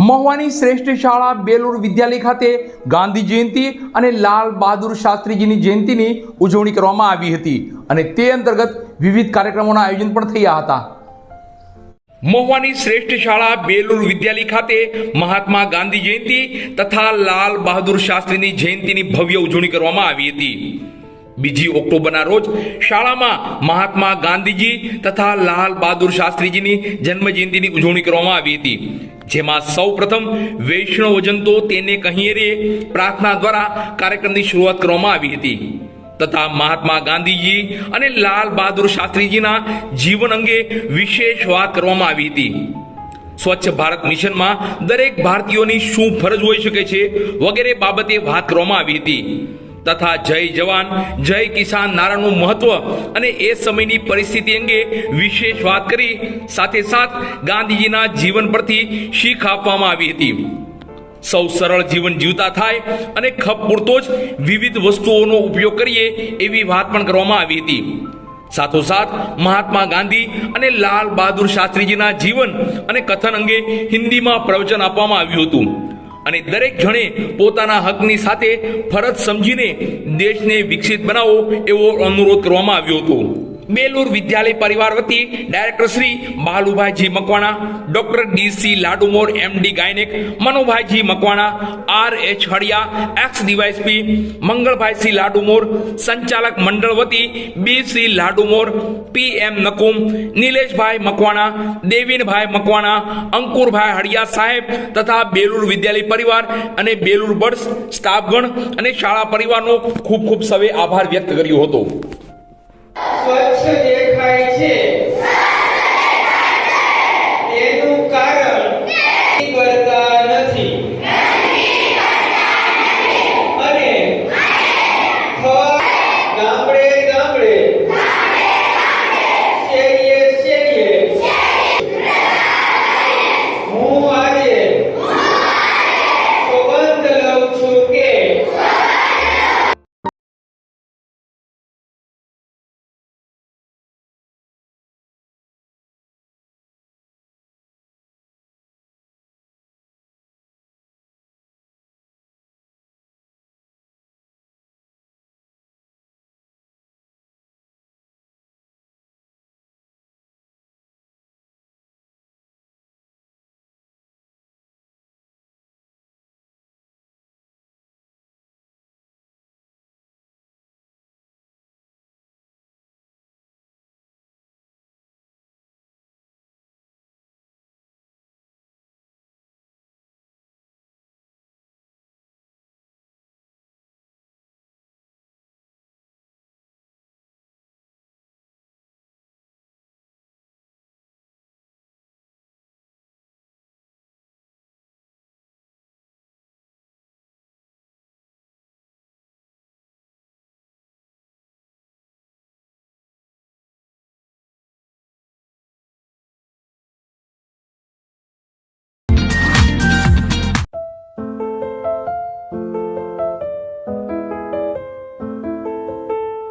મહુવાની શ્રેષ્ઠ શાળા બેલુર વિદ્યાલય ખાતે ગાંધી જયંતિ અને લાલ બહાદુર શાસ્ત્રીજીની જયંતિની ઉજવણી કરવામાં આવી હતી અને તે અંતર્ગત વિવિધ કાર્યક્રમોના આયોજન પણ થયા હતા. મહુવાની શ્રેષ્ઠ શાળા બેલુર વિદ્યાલય ખાતે મહાત્મા ગાંધી જયંતિ તથા લાલ બહાદુર શાસ્ત્રીની જયંતિની ભવ્ય ઉજવણી કરવામાં આવી હતી. બીજી ઓક્ટોબરના રોજ શાળામાં મહાત્મા ગાંધીજી તથા લાલ બહાદુર શાસ્ત્રીજીની જન્મ જયંતિની ઉજવણી કરવામાં આવી હતી. જેમાં સૌ પ્રથમ વૈષ્ણવ જંતો તેને કહીએ રે, પ્રાર્થના દ્વારા કાર્યક્રમની શરૂઆત કરવામાં આવી હતી. તથા મહાત્મા ગાંધીજી અને લાલ બહાદુર શાસ્ત્રીજીના જીવન અંગે વિશેષ વાત કરવામાં આવી હતી. સ્વચ્છ ભારત મિશનમાં દરેક ભારતીયોની શું ફરજ હોઈ શકે છે વગેરે બાબતે વાત કરવામાં આવી હતી. તથા જય જવાન, જય કિસાન નારાનું મહત્વ અને એ સમયની પરિસ્થિતિ અંગે વિશેષ વાત કરી. સાથે સાથ ગાંધીજીના જીવન પરથી શીખ આપવામાં આવી હતી. સૌ સરળ જીવન જીવતા થાય અને ખપ પૂરતો જ વિવિધ વસ્તુઓનો ઉપયોગ કરીએ એવી વાત પણ કરવામાં આવી હતી. સાથોસાથ મહાત્મા ગાંધી અને લાલ બહાદુર શાસ્ત્રીજીના જીવન અને કથન અંગે હિન્દીમાં પ્રવચન આપવામાં આવ્યું હતું. અને દરેક જણે પોતાના હકની સાથે ફરજ સમજીને દેશને વિકસિત બનાવો એવો અનુરોધ કરવામાં આવ્યો હતો. બેલુર વિદ્યાલય પરિવાર વતી director Shri Balubhaiji Makwana, doctor DC Ladumor, MD gynaec, મનોભાઈજી Makwana R H Haliya, ex DySP, Mangalbhai C Ladumor, સંચાલક મંડળ વતી B C Ladumor, P M Nakum, નિલેશભાઈ મકવાણા, દેવીનભાઈ મકવાણા, અંકુરભાઈ હળિયા સાહેબ તથા બેલુર વિદ્યાલય પરિવાર અને બેલુર બર્ડ્સ સ્ટાફગણ અને શાળા પરિવારનો ખૂબ ખૂબ સવે આભાર વ્યક્ત કર્યો હતો. સ્વચ્છ દેખાય છે